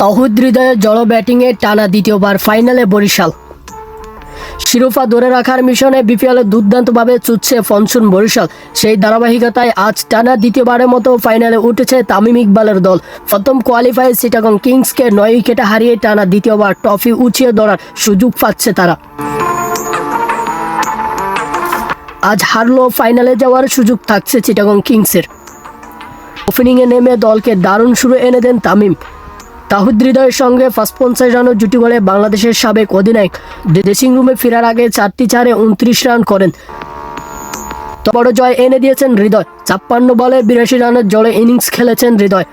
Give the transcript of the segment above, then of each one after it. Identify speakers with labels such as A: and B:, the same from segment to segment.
A: তহুদ জড় ব্যাটিংয়ে টানা দ্বিতীয়বার ফাইনালে বরিশাল। শিরোপা ধরে রাখার মিশনে বিপিএলে দুর্দান্তভাবে চুচ্ছে ফনসুন বরিশাল। সেই ধারাবাহিকতায় আজ টানা দ্বিতীয়বারের মতো ফাইনালে উঠেছে তামিম ইকবালের দল। প্রথম কোয়ালিফাই সিটাগং কিংসকে নয় উইকেটে হারিয়ে টানা দ্বিতীয়বার ট্রফি উঠিয়ে ধরার সুযোগ পাচ্ছে তারা। আজ হারলো ফাইনালে যাওয়ার সুযোগ থাকছে চিটাগং কিংসের। ওপেনিংয়ে নেমে দলকে দারুণ শুরু এনে দেন তামিম। তাহুদ হৃদয়ের সঙ্গে ফার্স্ট পঞ্চাশ রানের জুটি করে বাংলাদেশের সাবেক অধিনায়ক ড্রেসিং রুমে ফেরার আগে চারটি চারে উনত্রিশ রান করেন। বড় জয় এনে দিয়েছেন হৃদয়। ছাপ্পান্ন বলে বিরাশি রানের জলে ইনিংস খেলেছেন হৃদয়।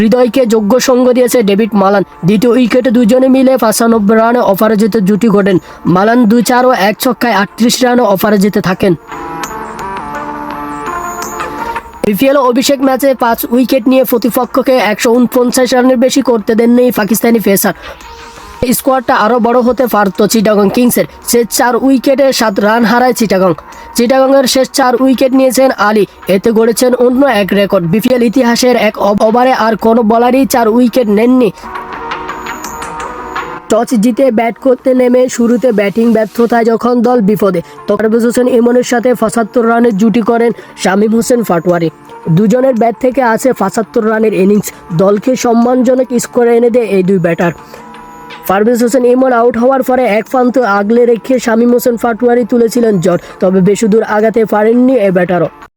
A: হৃদয়কে যোগ্য সঙ্গ দিয়েছে ডেভিড মালান। দ্বিতীয় উইকেটে দুজনে মিলে পাঁচানব্বই রানে অপরাজিত জুটি ঘটেন মালান দুই চার ও এক ছক্কায় আটত্রিশ রানে অপরাজিত থাকেন। বিপিএল অভিষেক ম্যাচে পাঁচ উইকেট নিয়ে প্রতিপক্ষকে একশো উনপঞ্চাশ রানের বেশি করতে দেননি পাকিস্তানি পেসার। স্কোয়াডটা আরও বড় হতে পারত চিটাগং কিংসের। শেষ চার উইকেটে সাত রান হারায় চিটাগং। চিটাগংয়ের শেষ চার উইকেট নিয়েছেন আলী। এতে গড়েছেন অন্য এক রেকর্ড। বিপিএল ইতিহাসের এক ওভারে আর কোনো বলারই চার উইকেট নেননি টস জিতে ব্যাট করতে নেমে শুরুতে ব্যাটিং ব্যর্থতায় যখন দল বিপদে পারভেজ হোসেন ইমনের সাথে পঁচাত্তর রানের জুটি করেন শামীম হোসেন ফাটোয়ারি দুজনের ব্যাট থেকে আছে পঁচাত্তর রানের ইনিংস। দলকে সম্মানজনক স্কোরে এনে দেয় এই দুই ব্যাটার। পারভেজ হোসেন ইমন আউট হওয়ার পরে এক প্রান্ত আগলে রেখে শামীম হোসেন ফাটোয়ারি তুলেছিলেন জট, তবে বেশি দূর আগাতে পারেননি এ ব্যাটারও।